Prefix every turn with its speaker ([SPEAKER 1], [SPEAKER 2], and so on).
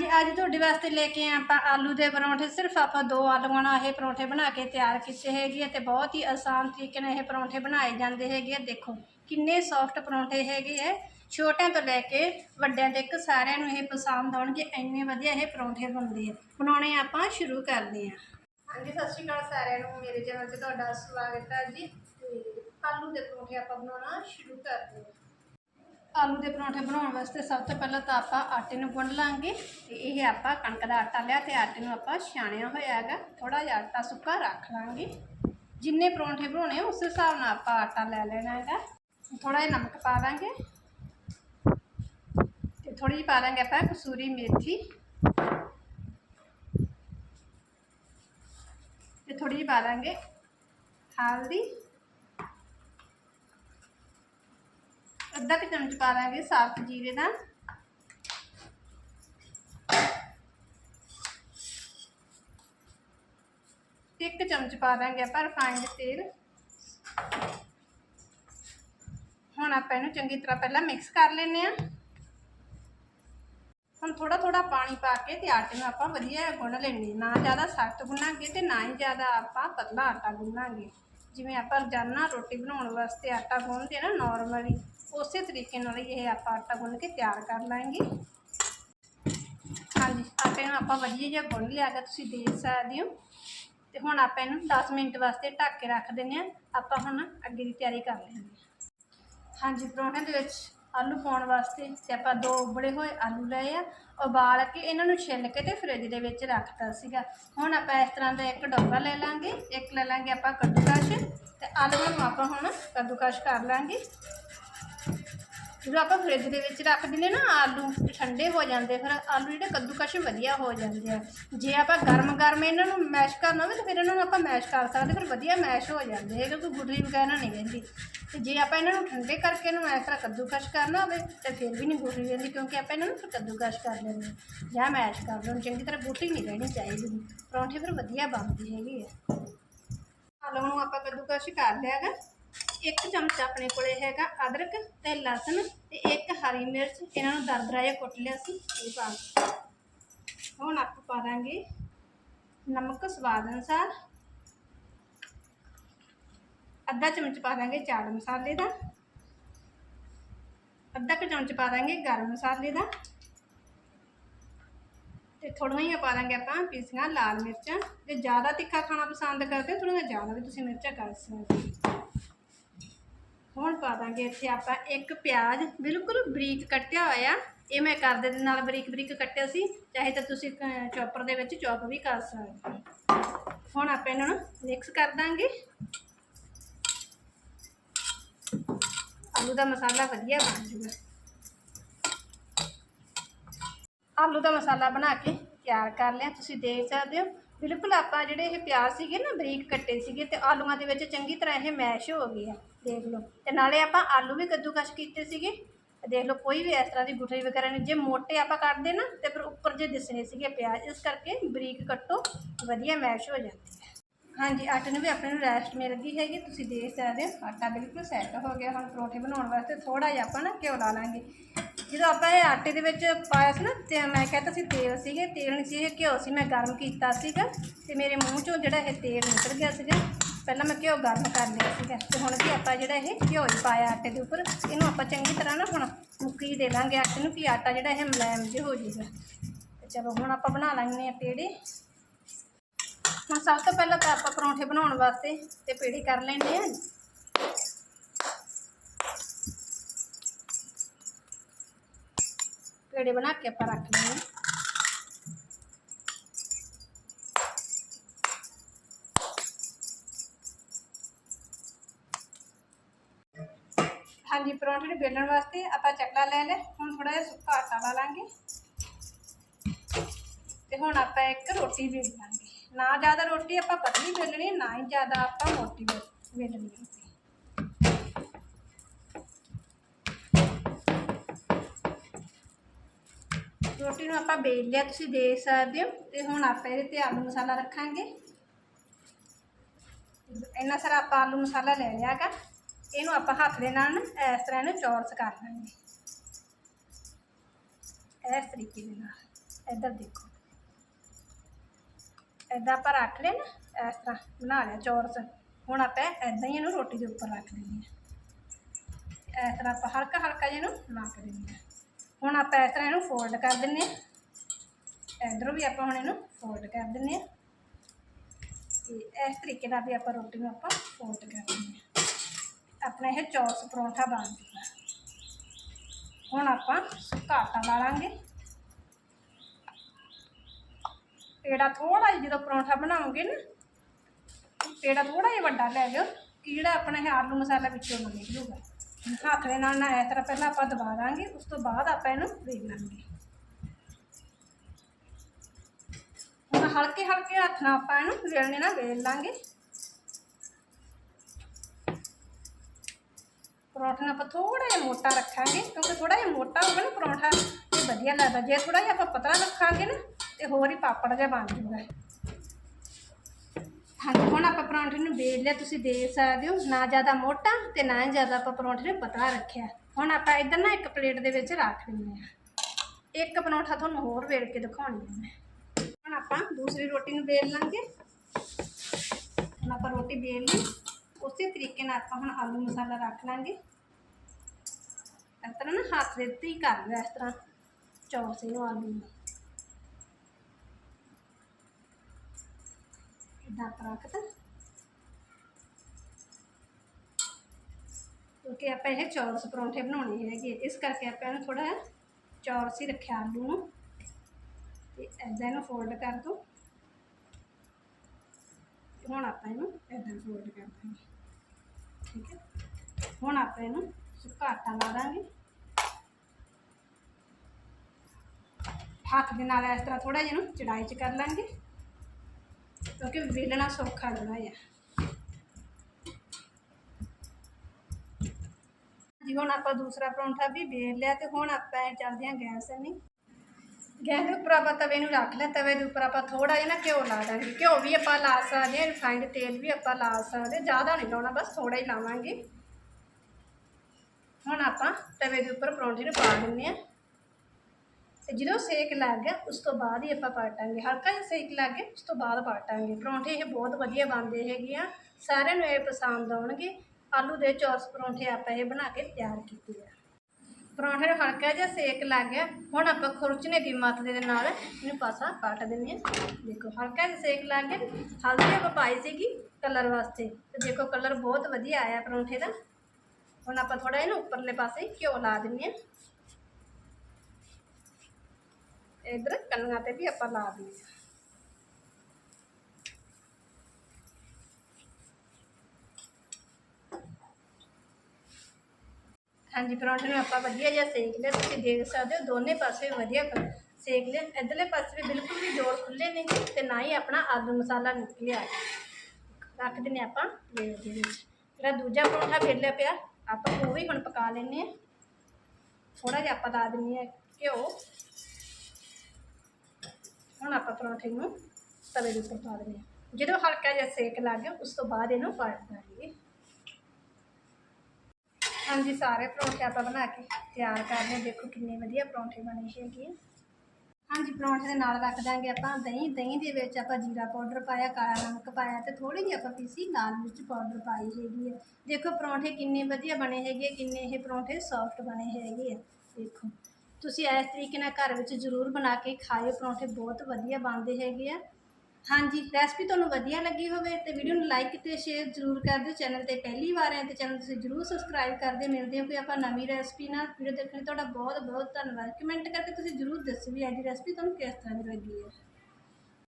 [SPEAKER 1] ਹਾਂਜੀ, ਅੱਜ ਤੁਹਾਡੇ ਵਾਸਤੇ ਲੈ ਕੇ ਆਏ ਆਪਾਂ ਆਲੂ ਦੇ ਪਰੌਂਠੇ। ਸਿਰਫ ਆਪਾਂ ਦੋ ਆਲੂਆਂ ਨਾਲ ਇਹ ਪਰੌਂਠੇ ਬਣਾ ਕੇ ਤਿਆਰ ਕੀਤੇ ਹੈਗੇ ਆ ਤੇ ਬਹੁਤ ਹੀ ਆਸਾਨ ਤਰੀਕੇ ਨਾਲ ਇਹ ਪਰੌਂਠੇ ਬਣਾਏ ਜਾਂਦੇ ਹੈਗੇ ਆ। ਦੇਖੋ, ਕਿੰਨੇ ਸੌਫਟ ਪਰੌਂਠੇ ਹੈਗੇ ਆ। ਛੋਟਿਆਂ ਤੋਂ ਲੈ ਕੇ ਵੱਡਿਆਂ ਤੱਕ ਸਾਰਿਆਂ ਨੂੰ ਇਹ ਪਸੰਦ ਆਉਣਗੇ, ਇੰਨੇ ਵਧੀਆ ਇਹ ਪਰੌਂਠੇ ਬਣਦੇ ਆ। ਬਣਾਉਣੇ ਆਪਾਂ ਸ਼ੁਰੂ ਕਰਦੇ ਆ। ਹਾਂਜੀ, ਸਤਿ ਸ਼੍ਰੀ ਅਕਾਲ ਸਾਰਿਆਂ ਨੂੰ। ਮੇਰੇ ਚੈਨਲ ਤੇ ਤੁਹਾਡਾ ਸਵਾਗਤ ਹੈ ਜੀ। ਤੇ ਆਲੂ ਦੇ ਪਰੌਂਠੇ ਆਪਾਂ ਬਣਾਉਣਾ ਸ਼ੁਰੂ ਕਰਦੇ ਹਾਂ ਆਲੂ ਦੇ ਪਰੌਂਠੇ ਬਣਾਉਣ ਵਾਸਤੇ ਸਭ ਤੋਂ ਪਹਿਲਾਂ ਤਾਂ ਆਪਾਂ ਆਟੇ ਨੂੰ ਗੁੰਨ ਲਾਂਗੇ ਤੇ ਇਹ ਆਪਾਂ ਕਣਕ ਦਾ ਆਟਾ ਲਿਆ ਤੇ ਆਟੇ ਨੂੰ ਆਪਾਂ ਛਾਣਿਆ ਹੋਇਆ ਹੈਗਾ ਥੋੜਾ ਜਿਹਾ ਆਟਾ ਸੁੱਕਾ ਰੱਖ ਲਾਂਗੇ। ਜਿੰਨੇ ਪਰੌਂਠੇ ਬਣਾਉਣੇ ਉਸ ਹਿਸਾਬ ਨਾਲ ਆਪਾਂ ਆਟਾ ਲੈ ਲੈਣਾ ਹੈਗਾ। ਥੋੜਾ ਜਿਹਾ ਨਮਕ ਪਾ ਦਾਂਗੇ ਤੇ ਥੋੜੀ ਜਿਹੀ ਪਾ ਦਾਂਗੇ ਆਪਾਂ ਕਸੂਰੀ ਮੇਥੀ। ਤੇ ਥੋੜੀ ਜਿਹੀ ਪਾ ਦਾਂਗੇ ਹਲਦੀ। ਅੱਧਾ ਕੁ ਚਮਚ ਪਾ ਦਾਂਗੇ ਸਾਫਤ ਜੀਰੇ ਦਾ ਇੱਕ ਚਮਚ ਪਾ ਦਾਂਗੇ ਆਪਾਂ ਰਿਫਾਈਨਡ ਤੇਲ। ਹੁਣ ਆਪਾਂ ਇਹਨੂੰ ਚੰਗੀ ਤਰ੍ਹਾਂ ਪਹਿਲਾਂ ਮਿਕਸ ਕਰ ਲੈਨੇ ਆ ਹੁਣ ਥੋੜਾ ਥੋੜਾ ਪਾਣੀ ਪਾ ਕੇ ਤੇ ਆਟੇ ਨੂੰ ਆਪਾਂ ਵਧੀਆ ਗੁੰਨ ਲੈਣੀ ਨਾ ਜ਼ਿਆਦਾ ਸਖਤ ਗੁੰਨਾਂਗੇ ਤੇ ਨਾ ਹੀ ਜ਼ਿਆਦਾ ਆਪਾਂ ਪਤਲਾ ਆਟਾ ਗੁੰਨਾਂਗੇ। ਜਿਵੇਂ ਆਪਾਂ ਰੋਜ਼ਾਨਾ ਰੋਟੀ ਬਣਾਉਣ ਵਾਸਤੇ ਆਟਾ ਗੁੰਨਦੇ ਆ ਨਾ ਨਾਰਮਲੀ ਉਸੇ ਤਰੀਕੇ ਨਾਲ ਹੀ ਇਹ ਆਪਾਂ ਆਟਾ ਗੁੰਨ ਕੇ ਤਿਆਰ ਕਰ ਲਾਂਗੇ। ਹਾਂਜੀ, ਆਟੇ ਨੂੰ ਆਪਾਂ ਵਧੀਆ ਜਿਹਾ ਗੁੰਨ ਲਿਆ ਗਾ ਤੁਸੀਂ ਦੇਖ ਸਕਦੇ ਹੋ। ਤੇ ਹੁਣ ਆਪਾਂ ਇਹਨੂੰ 10 ਮਿੰਟ ਵਾਸਤੇ ਢੱਕ ਕੇ ਰੱਖ ਦਿੰਦੇ ਆ ਆਪਾਂ ਹੁਣ ਅੱਗੇ ਦੀ ਤਿਆਰੀ ਕਰ ਲੈਂਦੇ ਹਾਂ। ਹਾਂਜੀ ਪਰੌਂਠੇ ਦੇ ਵਿੱਚ ਆਲੂ ਪਾਉਣ ਵਾਸਤੇ ਤੇ ਆਪਾਂ ਦੋ ਉਬਲੇ ਹੋਏ ਆਲੂ ਲਏ ਆ। ਉਬਾਲ ਕੇ ਇਹਨਾਂ ਨੂੰ ਛਿੱਲ ਕੇ ਤੇ ਫ੍ਰਿਜ ਦੇ ਵਿੱਚ ਰੱਖਤਾ ਸੀਗਾ। ਹੁਣ ਆਪਾਂ ਇਸ ਤਰ੍ਹਾਂ ਦਾ ਇੱਕ ਡੋਗਾ ਲੈ ਲਾਂਗੇ। ਇੱਕ ਲੈ ਲਾਂਗੇ ਆਪਾਂ ਕੱਦੂਕਸ਼ ਤੇ ਆਲੂਆਂ ਨੂੰ ਆਪਾਂ ਹੁਣ ਕੱਦੂਕਸ਼ ਕਰ ਲਾਂਗੇ। ਜਦੋਂ ਆਪਾਂ ਫ੍ਰਿਜ ਦੇ ਵਿੱਚ ਰੱਖ ਦਿੰਦੇ ਨਾ ਆਲੂ ਠੰਡੇ ਹੋ ਜਾਂਦੇ, ਫਿਰ ਆਲੂ ਜਿਹੜੇ ਕੱਦੂਕਸ਼ ਵਧੀਆ ਹੋ ਜਾਂਦੇ ਆ। ਜੇ ਆਪਾਂ ਗਰਮ ਗਰਮ ਇਹਨਾਂ ਨੂੰ ਮੈਸ਼ ਕਰਨਾ ਹੋਵੇ ਤਾਂ ਫਿਰ ਇਹਨਾਂ ਨੂੰ ਆਪਾਂ ਮੈਸ਼ ਕਰ ਸਕਦੇ, ਫਿਰ ਵਧੀਆ ਮੈਸ਼ ਹੋ ਜਾਂਦੇ ਹੈਗੇ ਕੋਈ ਗੁਠਲੀ ਵਗੈਰਾ ਨਹੀਂ ਰਹਿੰਦੀ। ਤੇ ਜੇ ਆਪਾਂ ਇਹਨਾਂ ਨੂੰ ਠੰਡੇ ਕਰਕੇ ਇਹਨੂੰ ਇਸ ਤਰ੍ਹਾਂ ਕੱਦੂਕਸ਼ ਕਰਨਾ ਹੋਵੇ ਤਾਂ ਫਿਰ ਵੀ ਨਹੀਂ ਗੁਠਲੀ ਰਹਿੰਦੀ, ਕਿਉਂਕਿ ਆਪਾਂ ਇਹਨਾਂ ਨੂੰ ਫਿਰ ਕੱਦੂਕਸ਼ ਕਰ ਲੈਂਦੇ ਹਾਂ ਜਾਂ ਮੈਸ਼ ਕਰ ਲਓ ਚੰਗੀ ਤਰ੍ਹਾਂ ਗੁਠਲੀ ਨਹੀਂ ਰਹਿਣੀ ਚਾਹੀਦੀ। ਪਰੌਂਠੇ ਫਿਰ ਵਧੀਆ ਬਣਦੇ ਹੈਗੇ ਆ। ਆਲੂ ਨੂੰ ਆਪਾਂ ਕੱਦੂਕਸ਼ ਕਰ ਲਿਆ ਹੈਗਾ। ਇੱਕ ਚਮਚ ਆਪਣੇ ਕੋਲੇ ਹੈਗਾ ਅਦਰਕ ਤੇ ਲਸਣ ਤੇ ਇੱਕ ਹਰੀ ਮਿਰਚ। ਇਹਨਾਂ ਨੂੰ ਦਰਦਰਾ ਜਿਹਾ ਕੁੱਟ ਲਿਆ ਸੀ। ਇਹ ਪਾ ਹੁਣ ਆਪਾਂ ਪਾ ਦਾਂਗੇ ਨਮਕ ਸਵਾਦ ਅਨੁਸਾਰ। ਅੱਧਾ ਚਮਚ ਪਾ ਦਾਂਗੇ ਚਾਟ ਮਸਾਲੇ ਦਾ। ਅੱਧਾ ਕੁ ਚਮਚ ਪਾ ਦਾਂਗੇ ਗਰਮ ਮਸਾਲੇ ਦਾ। ਤੇ ਥੋੜ੍ਹੀਆਂ ਜਿਹੀਆਂ ਪਾ ਦਾਂਗੇ ਆਪਾਂ ਪੀਸੀਆਂ ਲਾਲ ਮਿਰਚਾਂ। ਜੇ ਜ਼ਿਆਦਾ ਤਿੱਖਾ ਖਾਣਾ ਪਸੰਦ ਕਰਦੇ ਹੋ, ਥੋੜ੍ਹੀਆਂ ਜ਼ਿਆਦਾ ਵੀ ਤੁਸੀਂ ਮਿਰਚਾਂ ਕਰ ਸਕਦੇ ਹੁਣ ਪਾ ਦਾਂਗੇ ਇੱਥੇ ਆਪਾਂ ਇੱਕ ਪਿਆਜ਼, ਬਿਲਕੁਲ ਬਰੀਕ ਕੱਟਿਆ ਹੋਇਆ। ਇਹ ਮੈਂ ਕਰਦੇ ਦੇ ਨਾਲ ਬਰੀਕ ਬਰੀਕ ਕੱਟਿਆ ਸੀ। ਚਾਹੇ ਤਾਂ ਤੁਸੀਂ ਚੌਪਰ ਦੇ ਵਿੱਚ ਚੌਪ ਵੀ ਕਰ ਸਕਦੇ ਹੋ। ਹੁਣ ਆਪਾਂ ਇਹਨਾਂ ਨੂੰ ਮਿਕਸ ਕਰ ਦਾਂਗੇ। ਆਲੂ ਦਾ ਮਸਾਲਾ ਵਧੀਆ ਬਣ ਜੂਗਾ ਆਲੂ ਦਾ ਮਸਾਲਾ ਬਣਾ ਕੇ ਤਿਆਰ ਕਰ ਲਿਆ, ਤੁਸੀਂ ਦੇਖ ਸਕਦੇ ਹੋ। ਬਿਲਕੁਲ ਆਪਾਂ ਜਿਹੜੇ ਇਹ ਪਿਆਜ਼ ਸੀਗੇ ਨਾ, ਬਰੀਕ ਕੱਟੇ ਸੀਗੇ ਤੇ ਆਲੂਆਂ ਦੇ ਵਿੱਚ ਚੰਗੀ ਤਰ੍ਹਾਂ ਇਹ ਮੈਸ਼ ਹੋ ਗਏ ਆ। ਦੇਖ ਲਓ। ਤੇ ਨਾਲੇ ਆਪਾਂ ਆਲੂ ਵੀ ਕੱਦੂਕਸ਼ ਕੀਤੇ ਸੀਗੇ। ਦੇਖ ਲਓ, ਕੋਈ ਵੀ ਇਸ ਤਰ੍ਹਾਂ ਦੀ ਗੁਠਲੀ ਵਗੈਰਾ ਨਹੀਂ। ਜੇ ਮੋਟੇ ਆਪਾਂ ਕੱਟਦੇ ਨਾ, ਤੇ ਫਿਰ ਉੱਪਰ ਜੇ ਦਿਸਣੇ ਸੀਗੇ ਪਿਆਜ਼, ਇਸ ਕਰਕੇ ਬਰੀਕ ਕੱਟੋ, ਵਧੀਆ ਮੈਸ਼ ਹੋ ਜਾਂਦੀ ਹੈ ਹਾਂਜੀ, ਆਟੇ ਨੂੰ ਵੀ ਆਪਣੇ ਨੂੰ ਰੈਸਟ ਮਿਲ ਗਈ ਹੈਗੀ। ਤੁਸੀਂ ਦੇਖ ਸਕਦੇ ਹੋ, ਆਟਾ ਬਿਲਕੁਲ ਸੈੱਟ ਹੋ ਗਿਆ। ਹੁਣ ਪਰੌਂਠੇ ਬਣਾਉਣ ਵਾਸਤੇ ਥੋੜਾ ਜਿਹਾ ਆਪਾਂ ਨਾ ਘਿਓ ਲਾ ਲਾਂਗੇ। ਜਦੋਂ ਆਪਾਂ ਇਹ ਆਟੇ ਦੇ ਵਿੱਚ ਪਾਇਆ ਸੀ ਨਾ, ਤੇ ਮੈਂ ਕਹਿੰਦਾ ਸੀ ਤੇਲ ਸੀਗੇ। ਤੇਲ ਨਹੀਂ ਸੀ, ਇਹ ਘਿਓ ਸੀ। ਮੈਂ ਗਰਮ ਕੀਤਾ ਸੀਗਾ। ਤੇ ਮੇਰੇ ਮੂੰਹ ਚੋਂ ਜਿਹੜਾ ਇਹ ਤੇਲ ਨਿਕਲ ਗਿਆ ਸੀਗਾ। ਪਹਿਲਾਂ ਮੈਂ ਘਿਓ ਗਰਮ ਕਰ ਲਿਆ ਸੀਗਾ ਤੇ ਹੁਣ ਕੀ ਆਪਾਂ ਜਿਹੜਾ ਇਹ ਘਿਓ ਹੀ ਪਾਇਆ ਆਟੇ ਦੇ ਉੱਪਰ, ਇਹਨੂੰ ਆਪਾਂ ਚੰਗੀ ਤਰ੍ਹਾਂ ਨਾ ਹੁਣ ਮੁੱਕੀ ਦੇ ਲਾਂਗੇ ਆਟੇ ਨੂੰ ਕਿ ਆਟਾ ਜਿਹੜਾ ਇਹ ਮੁਲਾਇਮ ਜਿਹਾ ਹੋ ਜਾਊਗਾ। ਤੇ ਚਲੋ ਹੁਣ ਆਪਾਂ ਬਣਾ ਲਾਂਗੇ ਆ ਪੇੜੇ। ਹੁਣ ਸਭ ਤੋਂ ਪਹਿਲਾਂ ਤਾਂ ਆਪਾਂ ਪਰੌਂਠੇ ਬਣਾਉਣ ਵਾਸਤੇ ਤੇ ਪੇੜੇ ਕਰ ਲੈਂਦੇ ਆ ਪੇੜੇ ਬਣਾ ਕੇ ਆਪਾਂ ਰੱਖ ਲੈਂਦੇ ਹਾਂ। ਹਾਂਜੀ, ਪਰੌਂਠੇ ਨੂੰ ਬੇਲਣ ਵਾਸਤੇ ਆਪਾਂ ਚੱਕਲਾ ਲੈ ਲਿਆ। ਹੁਣ ਥੋੜਾ ਜਿਹਾ ਸੁੱਕਾ ਆਟਾ ਲਾ ਲਾਂਗੇ। ਤੇ ਹੁਣ ਆਪਾਂ ਇੱਕ ਰੋਟੀ ਵੇਲ ਲਾਂਗੇ। ਨਾ ਜ਼ਿਆਦਾ ਰੋਟੀ ਆਪਾਂ ਪਤਲੀ ਵੇਲਣੀ, ਨਾ ਹੀ ਜ਼ਿਆਦਾ ਆਪਾਂ ਮੋਟੀ ਵੇਲਣੀ ਰੋਟੀ ਰੋਟੀ ਨੂੰ ਆਪਾਂ ਵੇਲ ਲਿਆ, ਤੁਸੀਂ ਦੇਖ ਸਕਦੇ ਹੋ। ਤੇ ਹੁਣ ਆਪਾਂ ਇਹਦੇ ਤੇ ਆਲੂ ਮਸਾਲਾ ਰੱਖਾਂਗੇ। ਇੰਨਾ ਸਾਰਾ ਆਪਾਂ ਆਲੂ ਮਸਾਲਾ ਲੈ ਲਿਆ ਗਾ ਇਹਨੂੰ ਆਪਾਂ ਹੱਥ ਦੇ ਨਾਲ ਨਾ ਇਸ ਤਰ੍ਹਾਂ ਇਹਨੂੰ ਚੌਰਸ ਕਰ ਲਾਂਗੇ। ਇਸ ਤਰੀਕੇ ਦੇ ਨਾਲ, ਇੱਧਰ ਦੇਖੋ। ਇੱਦਾਂ ਆਪਾਂ ਰੱਖ ਲਏ ਨਾ, ਇਸ ਤਰ੍ਹਾਂ ਬਣਾ ਲਿਆ ਚੌਰਸ ਹੁਣ ਆਪਾਂ ਇੱਦਾਂ ਹੀ ਇਹਨੂੰ ਰੋਟੀ ਦੇ ਉੱਪਰ ਰੱਖ ਦਿੰਦੇ ਹਾਂ। ਇਸ ਤਰ੍ਹਾਂ ਆਪਾਂ ਹਲਕਾ ਹਲਕਾ ਜਿਹਾ ਇਹਨੂੰ ਲਾ ਕੇ ਦਿੰਦੇ ਹਾਂ। ਹੁਣ ਆਪਾਂ ਇਸ ਤਰ੍ਹਾਂ ਇਹਨੂੰ ਫੋਲਡ ਕਰ ਦਿੰਦੇ ਹਾਂ। ਇੱਧਰੋਂ ਵੀ ਆਪਾਂ ਹੁਣ ਇਹਨੂੰ ਫੋਲਡ ਕਰ ਦਿੰਦੇ ਹਾਂ। ਤੇ ਇਸ ਤਰੀਕੇ ਨਾਲ ਵੀ ਆਪਾਂ ਰੋਟੀ ਨੂੰ ਆਪਾਂ ਫੋਲਡ ਕਰ ਦਿੰਦੇ ਹਾਂ। ਆਪਣਾ ਇਹ ਚੌਰਸ ਪਰੌਂਠਾ ਬਣ ਜੂਗਾ ਹੁਣ ਆਪਾਂ ਸੁੱਕਾ ਆਟਾ ਲਾ ਲਾਂਗੇ ਪੇੜਾ ਥੋੜਾ ਜਿਹਾ ਜਦੋਂ ਪਰੌਂਠਾ ਬਣਾਓਗੇ ਨਾ, ਪੇੜਾ ਥੋੜਾ ਜਿਹਾ ਵੱਡਾ ਲੈ ਲਿਓ, ਕਿ ਜਿਹੜਾ ਆਪਣਾ ਇਹ ਆਲੂ ਮਸਾਲਾ ਵਿੱਚੋਂ ਨਾ ਨਿਕਲੂਗਾ ਹੱਥ ਦੇ ਨਾਲ ਨਾ ਇਸ ਤਰ੍ਹਾਂ ਪਹਿਲਾਂ ਆਪਾਂ ਦਬਾ ਦਾਂਗੇ, ਉਸ ਤੋਂ ਬਾਅਦ ਆਪਾਂ ਇਹਨੂੰ ਵੇਲ ਲਾਂਗੇ। ਹੁਣ ਹਲਕੇ ਹਲਕੇ ਹੱਥ ਨਾਲ ਆਪਾਂ ਇਹਨੂੰ ਵੇਲਣੇ ਨਾਲ ਵੇਲ ਲਾਂਗੇ। ਪਰੌਂਠੇ ਨੂੰ ਆਪਾਂ ਥੋੜਾ ਜਿਹਾ ਮੋਟਾ ਰੱਖਾਂਗੇ, ਕਿਉਂਕਿ ਥੋੜਾ ਜਿਹਾ ਮੋਟਾ ਹੋਵੇ ਨਾ ਪਰੌਂਠਾ ਇਹ ਵਧੀਆ ਲੱਗਦਾ। ਜੇ ਥੋੜਾ ਜਿਹਾ ਆਪਾਂ ਪਤਲਾ ਰੱਖਾਂਗੇ ਨਾ, ਤੇ ਹੋਰ ਹੀ ਪਾਪੜ ਜਿਹਾ ਬਣ ਜੂਗਾ। ਹਾਂਜੀ, ਹੁਣ ਆਪਾਂ ਪਰੌਂਠੇ ਨੂੰ ਵੇਲ ਲਿਆ, ਤੁਸੀਂ ਦੇਖ ਸਕਦੇ ਹੋ, ਨਾ ਜ਼ਿਆਦਾ ਮੋਟਾ ਤੇ ਨਾ ਹੀ ਜ਼ਿਆਦਾ ਆਪਾਂ ਪਰੌਂਠੇ ਨੂੰ ਪਤਲਾ ਰੱਖਿਆ। ਹੁਣ ਆਪਾਂ ਇੱਧਰ ਨਾ ਇੱਕ ਪਲੇਟ ਦੇ ਵਿੱਚ ਰੱਖ ਲੈਂਦੇ ਆ ਇੱਕ ਪਰੌਂਠਾ ਤੁਹਾਨੂੰ ਹੋਰ ਵੇਲ ਕੇ ਦਿਖਾਉਣੀ ਹੈ ਮੈਂ। ਹੁਣ ਆਪਾਂ ਦੂਸਰੀ ਰੋਟੀ ਨੂੰ ਵੇਲ ਲਾਂਗੇ। ਹੁਣ ਆਪਾਂ ਰੋਟੀ ਵੇਲ ਲਈ। ਉਸੇ ਤਰੀਕੇ ਨਾਲ ਆਪਾਂ ਹੁਣ ਆਲੂ ਮਸਾਲਾ ਰੱਖ ਲਾਂਗੇ। ਇਸ ਤਰ੍ਹਾਂ ਨਾ ਹੱਥ ਦੇ ਉੱਤੇ ਹੀ ਕਰ ਲਿਆ ਇਸ ਤਰ੍ਹਾਂ ਚੌਰਸੇ ਨੂੰ ਆਲੂ ਨੂੰ ਇਦਾਂ ਆਪਾਂ ਰੱਖਤਾ ਕਿਉਂਕਿ ਆਪਾਂ ਇਹ ਚੌਰਸ ਪਰੌਂਠੇ ਬਣਾਉਣੇ ਹੈਗੇ, ਇਸ ਕਰਕੇ ਆਪਾਂ ਇਹਨੂੰ ਥੋੜਾ ਚੌਰਸ ਹੀ ਰੱਖਿਆ ਆਲੂ ਨੂੰ। ਤੇ ਐਦਾਂ ਇਹਨੂੰ ਫੋਲਡ ਕਰ ਦੋ। ਹੁਣ ਆਪਾਂ ਇਹਨੂੰ ਐਦਾਂ ਫੋਲਡ ਕਰ ਦਾਂਗੇ। ਠੀਕ ਹੈ। ਹੁਣ ਆਪਾਂ ਇਹਨੂੰ ਸੁੱਕਾ ਆਟਾ ਲਾ ਦਾਂਗੇ ਹੱਥ ਦੇ ਨਾਲ ਇਸ ਤਰ੍ਹਾਂ ਥੋੜਾ ਜਿਹਾ ਨੂੰ ਚੜਾਈ ਚ ਕਰ ਲਾਂਗੇ। ਕਿਉਂਕਿ ਵੇਲਣਾ ਸੌਖਾ ਜਿਹੜਾ ਆ ਜੀ ਹੁਣ ਆਪਾਂ ਦੂਸਰਾ ਪਰੌਂਠਾ ਵੀ ਵੇਲ ਲਿਆ ਤੇ ਹੁਣ ਆਪਾਂ ਇਹ ਚੱਲਦੇ ਹਾਂ ਗੈਸ ਨਹੀਂ ਗੈਸ ਦੇ ਉੱਪਰ ਆਪਾਂ ਤਵੇ ਨੂੰ ਰੱਖ ਲਿਆ, ਤਵੇ ਦੇ ਉੱਪਰ ਆਪਾਂ ਥੋੜਾ ਜਿਹਾ ਨਾ ਘਿਓ ਲਾ ਦਾਂਗੇ। ਘਿਓ ਵੀ ਆਪਾਂ ਲਾ ਸਕਦੇ ਹਾਂ, ਰਿਫਾਈਂਡ ਤੇਲ ਵੀ ਆਪਾਂ ਲਾ ਸਕਦੇ ਹਾਂ, ਜ਼ਿਆਦਾ ਨਹੀਂ ਲਾਉਣਾ, ਬਸ ਥੋੜਾ ਹੀ ਲਾਵਾਂਗੇ। ਹੁਣ ਆਪਾਂ ਤਵੇ ਦੇ ਉੱਪਰ ਪਰੌਂਠੇ ਨੂੰ ਪਾ ਦਿੰਦੇ ਹਾਂ। ਤੇ ਜਦੋਂ ਸੇਕ ਲੱਗ ਗਿਆ, ਉਸ ਤੋਂ ਬਾਅਦ ਹੀ ਆਪਾਂ ਪਾਟਾਂਗੇ ਹਲਕਾ ਜਿਹਾ ਸੇਕ ਲੱਗ ਗਿਆ, ਉਸ ਤੋਂ ਬਾਅਦ ਪਾਟਾਂਗੇ ਪਰੌਂਠੇ ਇਹ ਬਹੁਤ ਵਧੀਆ ਬਣਦੇ ਹੈਗੇ ਆ। ਸਾਰਿਆਂ ਨੂੰ ਇਹ ਪਸੰਦ ਆਉਣਗੇ। ਆਲੂ ਦੇ ਚੌਰਸ ਪਰੌਂਠੇ ਆਪਾਂ ਇਹ ਬਣਾ ਕੇ ਤਿਆਰ ਕੀਤੇ ਆ। ਪਰੌਂਠੇ ਨੂੰ ਹਲਕਾ ਜਿਹਾ ਸੇਕ ਲੱਗ ਗਿਆ ਹੁਣ ਆਪਾਂ ਖੁਰਚਣੇ ਦੀ ਮੱਤ ਦੇ ਨਾਲ ਇਹਨੂੰ ਪਾਸਾ ਕੱਟ ਦਿੰਦੇ ਹਾਂ ਦੇਖੋ, ਹਲਕਾ ਜਿਹਾ ਸੇਕ ਲੱਗ ਗਿਆ ਹਲਦੀ ਆਪਾਂ ਪਾਈ ਸੀਗੀ ਕਲਰ ਵਾਸਤੇ। ਤੇ ਦੇਖੋ, ਕਲਰ ਬਹੁਤ ਵਧੀਆ ਆਇਆ ਪਰੌਂਠੇ ਦਾ। ਹੁਣ ਆਪਾਂ ਥੋੜਾ ਇਹਨੂੰ ਉੱਪਰਲੇ ਪਾਸੇ ਘਿਓ ਲਾ ਦਿੰਦੇ ਹਾਂ ਇਧਰ ਕੰਨਾਂ ਤੇ ਵੀ ਆਪਾਂ ਲਾ ਦਿੰਦੇ ਹਾਂ ਹਾਂਜੀ, ਪਰੌਂਠੇ ਨੂੰ ਆਪਾਂ ਵਧੀਆ ਜਿਹਾ ਸੇਕ ਲਿਆ, ਤੁਸੀਂ ਦੇਖ ਸਕਦੇ ਹੋ ਦੋਨੇ ਪਾਸੇ ਵਧੀਆ ਸੇਕ ਲਿਆ। ਇਧਰਲੇ ਪਾਸੇ ਵੀ ਬਿਲਕੁਲ ਵੀ ਜੋੜ ਖੁੱਲੇ ਨਹੀਂ ਗੇ ਤੇ ਨਾ ਹੀ ਆਪਣਾ ਆਲੂ ਮਸਾਲਾ ਨਿਕਲਿਆ। ਰੱਖ ਦਿੰਨੇ ਆਪਾਂ ਪਲੇਟ ਦੇ ਵਿੱਚ। ਜਿਹੜਾ ਦੂਜਾ ਪਰੌਂਠਾ ਵੇਲਿਆ ਪਿਆ, ਆਪਾਂ ਉਹ ਵੀ ਹੁਣ ਪਕਾ ਲੈਨੇ ਆ ਥੋੜਾ ਜਿਹਾ ਆਪਾਂ ਲਾ ਦਿੰਨੇ ਆ ਘਿਓ। ਹੁਣ ਆਪਾਂ ਪਰੌਂਠੇ ਨੂੰ ਤਵੇ ਦੇ ਉੱਪਰ ਪਾ ਦਿੰਦੇ ਹਾਂ। ਜਦੋਂ ਹਲਕਾ ਜਿਹਾ ਸੇਕ ਲੱਗ ਗਿਆ, ਉਸ ਤੋਂ ਬਾਅਦ ਇਹਨੂੰ ਪਲਟ ਦਾਂਗੇ ਹਾਂਜੀ ਸਾਰੇ ਪਰੌਂਠੇ ਆਪਾਂ ਬਣਾ ਕੇ ਤਿਆਰ ਕਰ ਲਏ। ਦੇਖੋ ਕਿੰਨੇ ਵਧੀਆ ਪਰੌਂਠੇ ਬਣੇ ਹੈਗੇ ਆ। ਹਾਂਜੀ ਪਰੌਂਠੇ ਦੇ ਨਾਲ ਰੱਖ ਦਾਂਗੇ ਆਪਾਂ ਦਹੀਂ। ਦਹੀਂ ਦੇ ਵਿੱਚ ਆਪਾਂ ਜੀਰਾ ਪਾਊਡਰ ਪਾਇਆ ਕਾਲਾ ਨਮਕ ਪਾਇਆ ਤੇ ਥੋੜੀ ਜਿਹੀ ਆਪਾਂ ਪੀਸੀ ਲਾਲ ਮਿਰਚ ਪਾਊਡਰ ਪਾਈ ਹੈਗੀ ਹੈ ਦੇਖੋ ਪਰੌਂਠੇ ਕਿੰਨੇ ਵਧੀਆ ਬਣੇ ਹੈਗੇ ਆ, ਕਿੰਨੇ ਇਹ ਪਰੌਂਠੇ ਸੌਫਟ ਬਣੇ ਹੈਗੇ ਆ। ਦੇਖੋ ਤੁਸੀਂ ਇਸ ਤਰੀਕੇ ਨਾਲ ਘਰ ਵਿੱਚ ਜ਼ਰੂਰ ਬਣਾ ਕੇ ਖਾਇਓ। ਪਰੌਂਠੇ ਬਹੁਤ ਵਧੀਆ ਬਣਦੇ ਹੈਗੇ ਆ। ਹਾਂਜੀ ਰੈਸਪੀ ਤੁਹਾਨੂੰ ਵਧੀਆ ਲੱਗੀ ਹੋਵੇ ਤੇ ਵੀਡੀਓ ਨੂੰ ਲਾਈਕ ਤੇ ਸ਼ੇਅਰ ਜ਼ਰੂਰ ਕਰ ਦਿਓ ਚੈਨਲ ਤੇ ਪਹਿਲੀ ਵਾਰ ਆਏ ਤੇ ਚੈਨਲ ਤੁਸੀਂ ਜ਼ਰੂਰ ਸਬਸਕ੍ਰਾਈਬ ਕਰ ਦਿਓ। ਮਿਲਦੇ ਹਾਂ ਕੋਈ ਆਪਾਂ ਨਵੀਂ ਰੈਸਪੀ ਨਾਲ। ਵੀਡੀਓ ਦੇਖਣ ਲਈ ਤੁਹਾਡਾ ਬਹੁਤ ਬਹੁਤ ਧੰਨਵਾਦ। ਕਮੈਂਟ ਕਰਕੇ ਤੁਸੀਂ ਜ਼ਰੂਰ ਦੱਸੋ ਵੀ ਅੱਜ ਦੀ ਰੈਸਪੀ ਤੁਹਾਨੂੰ ਕਿਸ ਤਰ੍ਹਾਂ ਦੀ ਲੱਗੀ ਹੈ।